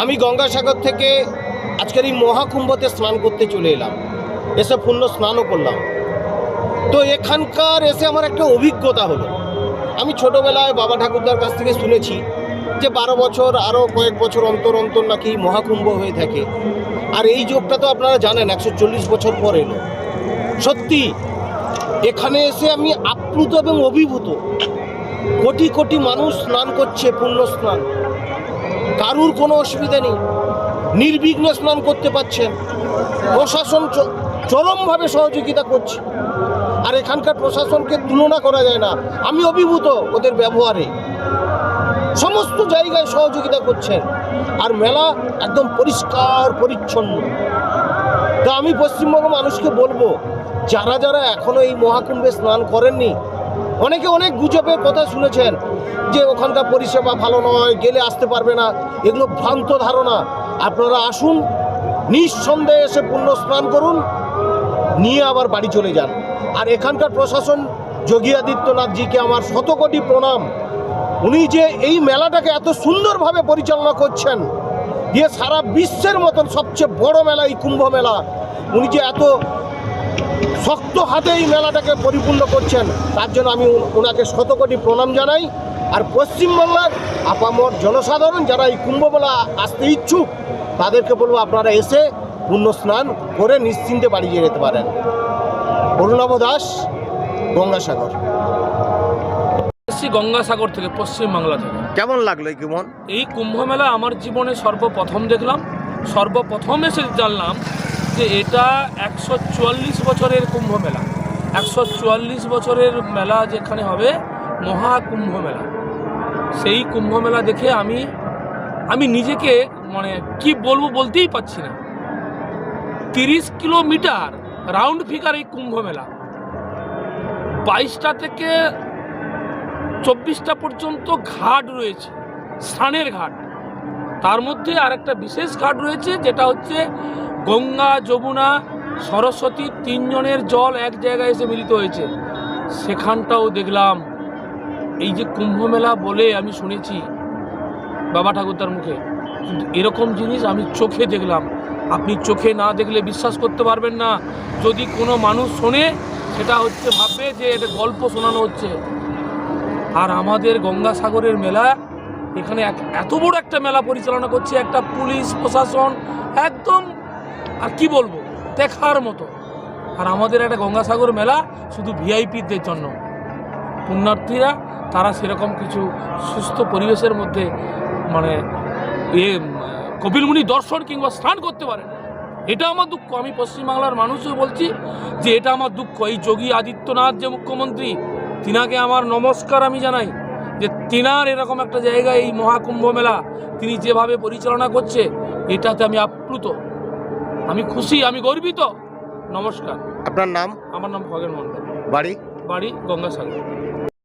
আমি গঙ্গাসাগর থেকে আজকের এই মহাকুম্ভতে স্নান করতে চলে এলাম। এসে পূর্ণ স্নানও করলাম। তো এখানকার এসে আমার একটা অভিজ্ঞতা হলো। আমি ছোটোবেলায় বাবা ঠাকুরদার কাছ থেকে শুনেছি যে বারো বছর আরও কয়েক বছর অন্তর অন্তর নাকি মহাকুম্ভ হয়ে থাকে। আর এই যোগটা তো আপনারা জানেন, একশো চল্লিশ বছর পর এলো। সত্যি, এখানে এসে আমি আপ্লুত এবং অভিভূত। কোটি কোটি মানুষ স্নান করছে পুণ্য স্নান। কারুর কোনো অসুবিধা নেই। নির্বিঘ্নে স্নান করতে পারছেন। প্রশাসন চরমভাবে সহযোগিতা করছে। আর এখানকার প্রশাসনকে তুলনা করা যায় না। আমি অভিভূত ওদের ব্যবহারে। সমস্ত জায়গায় সহযোগিতা করছেন। আর মেলা একদম পরিষ্কার, পরিচ্ছন্ন। তা আমি পশ্চিমবঙ্গ মানুষকে বলব, যারা যারা এখনও এই মহাকুম্ভে স্নান করেননি অনেকে অনেক গুজবের কথা শুনেছেন যে ওখানকার পরিষেবা ভালো নয়, গেলে আসতে পারবে না। এগুলো ভ্রান্ত ধারণা। আপনারা আসুন, নিঃসন্দেহে এসে পুণ্য স্নান করুন, নিয়ে আবার বাড়ি চলে যান। আর এখানকার প্রশাসন, যোগী আদিত্যনাথজিকে আমার শতকোটি প্রণাম। উনি যে এই মেলাটাকে এত সুন্দরভাবে পরিচালনা করছেন, দিয়ে সারা বিশ্বের মতন সবচেয়ে বড় মেলা এই কুম্ভ মেলা। উনি যে এত শক্ত হাতে এই মেলাটাকে পরিপূর্ণ করছেন। তার জন্য আমি ওনাকে শতকোটি প্রণাম জানাই। আর পশ্চিমবাংলার আপামর জনসাধারণ যারা এই কুম্ভমেলা আসতে ইচ্ছুক তাদেরকে বলব আপনারা এসে পুণ্য স্নান করে নিশ্চিন্তে বাড়ি যেতে পারেন। অরুণাভ দাস গঙ্গাসাগর। এসেছি গঙ্গাসাগর থেকে পশ্চিমবাংলা থেকে। কেমন লাগল এই কেমন এই কুম্ভ মেলা আমার জীবনে সর্বপ্রথম দেখলাম। সর্বপ্রথম এসে জানলাম যে এটা একশো চুয়াল্লিশ বছরের কুম্ভ মেলা। একশো চুয়াল্লিশ বছরের মেলা যেখানে হবে, মহাকুম্ভ মেলা। সেই কুম্ভ মেলা দেখে আমি আমি নিজেকে মানে কি বলব বলতেই পারছি না। তিরিশ কিলোমিটার রাউন্ড ফিগার এই কুম্ভ মেলা। বাইশটা থেকে চব্বিশটা পর্যন্ত ঘাট রয়েছে, স্নানের ঘাট। তার মধ্যে আর একটা বিশেষ ঘাট রয়েছে, যেটা হচ্ছে গঙ্গা, যমুনা, সরস্বতী তিনজনের জল এক জায়গায় এসে মিলিত হয়েছে। সেখানটাও দেখলাম। এই যে কুম্ভ মেলা বলে আমি শুনেছি বাবা ঠাকুরদার মুখে, কিন্তু এরকম জিনিস আমি চোখে দেখলাম। আপনি চোখে না দেখলে বিশ্বাস করতে পারবেন না। যদি কোনো মানুষ শোনে, সেটা হচ্ছে ভাববে যে এটা গল্প শোনানো হচ্ছে। আর আমাদের গঙ্গাসাগরের মেলা, এখানে এক, এত বড় একটা মেলা পরিচালনা করছে একটা পুলিশ প্রশাসন, একদম আর কি বলব? দেখার মতো। আর আমাদের একটা গঙ্গাসাগর মেলা শুধু ভিআইপিদের জন্য। পুণ্যার্থীরা, তারা সেরকম কিছু সুস্থ পরিবেশের মধ্যে মানে এ কপিলমুনি দর্শন কিংবা স্নান করতে পারে এটা আমার দুঃখ। আমি পশ্চিমবাংলার মানুষও বলছি যে এটা আমার দুঃখ। এই যোগী আদিত্যনাথ যে মুখ্যমন্ত্রী, তিনাকে আমার নমস্কার আমি জানাই যে তিনার এরকম একটা জায়গায় এই মহাকুম্ভ মেলা, তিনি যেভাবে পরিচালনা করছে, এটাতে আমি আপ্লুত। আমি খুশি আমি গর্বিত। নমস্কার। আপনার নাম? আমার নাম খগেন মণ্ডল। বাড়ি? বাড়ি গঙ্গাসাগর।